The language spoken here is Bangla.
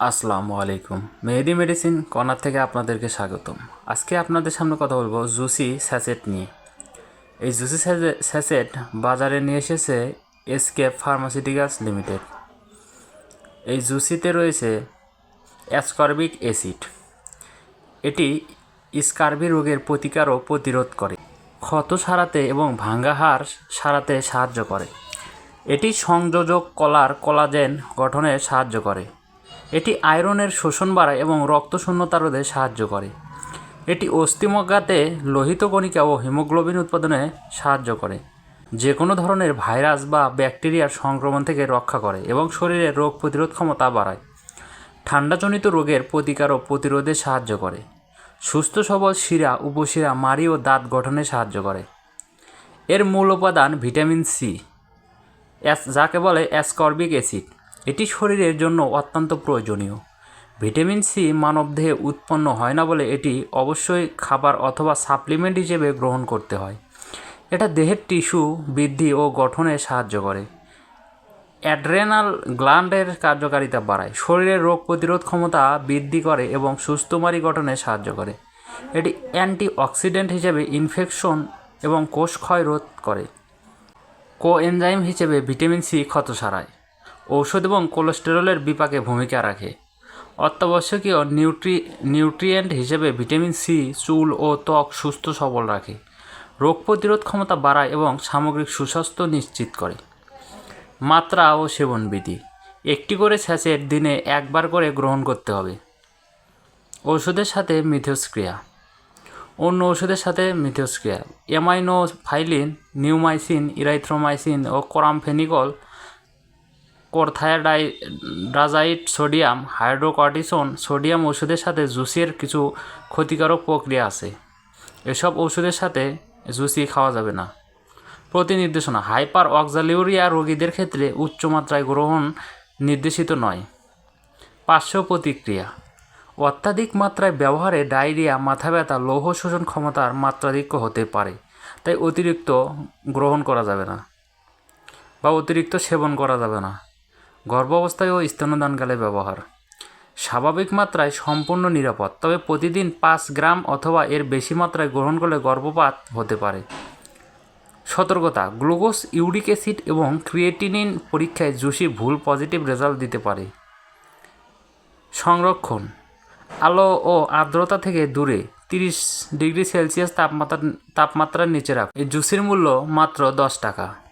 আসসালামু আলাইকুম। মেহেদি মেডিসিন কর্নার থেকে আপনাদেরকে স্বাগতম। আজকে আপনাদের সামনে কথা বলব জুসি স্যাসেট নিয়ে। এই জুসি স্যাসেট বাজারে নিয়ে এসেছে এসকেপ ফার্মাসিউটিক্যালস লিমিটেড। এই জুসিতে রয়েছে অ্যাসকর্বিক অ্যাসিড। এটি স্কার্বি রোগের প্রতিকারও প্রতিরোধ করে। ক্ষত সারাতে এবং ভাঙ্গা হাড় সারাতে সাহায্য করে। এটি সংযোজক কলার কোলাজেন গঠনে সাহায্য করে। এটি আয়রনের শোষণ বাড়ায় এবং রক্ত শূন্যতা রোধে সাহায্য করে। এটি অস্থিমজ্ঞাতে লোহিত কণিকা ও হিমোগ্লোবিন উৎপাদনে সাহায্য করে। যে কোনো ধরনের ভাইরাস বা ব্যাকটেরিয়ার সংক্রমণ থেকে রক্ষা করে এবং শরীরের রোগ প্রতিরোধ ক্ষমতা বাড়ায়। ঠান্ডাজনিত রোগের প্রতিকার ও প্রতিরোধে সাহায্য করে। সুস্থ সবল শিরা, উপশিরা, মাড়ি ও দাঁত গঠনে সাহায্য করে। এর মূল উপাদান ভিটামিন সি। অ্যাস যাকে বলে অ্যাসকর্বিক অ্যাসিড। এটি শরীরের জন্য অত্যন্ত প্রয়োজনীয়। ভিটামিন সি মানবদেহে উৎপন্ন হয় না বলে এটি অবশ্যই খাবার অথবা সাপ্লিমেন্ট হিসেবে গ্রহণ করতে হয়। এটা দেহের টিস্যু বৃদ্ধি ও গঠনে সাহায্য করে। অ্যাড্রেনাল গ্ল্যান্ডের কার্যকারিতা বাড়ায়। শরীরের রোগ প্রতিরোধ ক্ষমতা বৃদ্ধি করে এবং সুস্থমারি গঠনে সাহায্য করে। এটি অ্যান্টিঅক্সিডেন্ট হিসেবে ইনফেকশন এবং কোষ ক্ষয় রোধ করে। কোএনজাইম হিসেবে ভিটামিন সি ক্ষত সারায়। ঔষধ এবং কোলেস্টেরলের বিপাকে ভূমিকা রাখে। অত্যাবশ্যকীয় নিউট্রি, নিউট্রিয়েন্ট হিসেবে ভিটামিন সি, চুল ও ত্বক সুস্থ সবল রাখে, রোগ প্রতিরোধ ক্ষমতা বাড়ায় এবং সামগ্রিক সুস্বাস্থ্য নিশ্চিত করে। মাত্রা ও সেবনবিধি একটি করে স্যাচেট দিনে একবার করে গ্রহণ করতে হবে। ওষুধের সাথে মিথস্ক্রিয়া, অন্য ওষুধের সাথে মিথস্ক্রিয়া এমাইনো ফাইলিন নিউমাইসিন, ইরাইথ্রোমাইসিন ও কোরামফেনিকল কোরথায়াডাই ড্রাজাইট সোডিয়াম হাইড্রোকর্টিসন সোডিয়াম ওষুধের সাথে জুসের কিছু ক্ষতিকারক প্রক্রিয়া আছে। এসব ওষুধের সাথে জুসি খাওয়া যাবে না। প্রতি নির্দেশনা হাইপার অক্সালিউরিয়া রোগীদের ক্ষেত্রে উচ্চমাত্রায় গ্রহণ নির্দেশিত নয়। পার্শ্ব প্রতিক্রিয়া, অত্যাধিক মাত্রায় ব্যবহারে ডায়রিয়া, মাথা ব্যথা, লৌহ শোষণ ক্ষমতার মাত্রাধিক্য হতে পারে, তাই অতিরিক্ত গ্রহণ করা যাবে না বা অতিরিক্ত সেবন করা যাবে না। গর্ভাবস্থায় ও স্তনদানকালে ব্যবহার। স্বাভাবিক মাত্রায় সম্পূর্ণ নিরাপদ, তবে প্রতিদিন পাঁচ গ্রাম অথবা এর বেশি মাত্রায় গ্রহণ করলে গর্ভপাত হতে পারে। সতর্কতা, গ্লুকোজ, ইউরিক অ্যাসিড এবং ক্রিয়েটিনিন পরীক্ষায় জুসি ভুল পজিটিভ রেজাল্ট দিতে পারে। সংরক্ষণ, আলো ও আর্দ্রতা থেকে দূরে, তিরিশ ডিগ্রি সেলসিয়াস তাপমাত্রা, তাপমাত্রার নিচে রাখ এই জুসির মূল্য মাত্র দশ টাকা।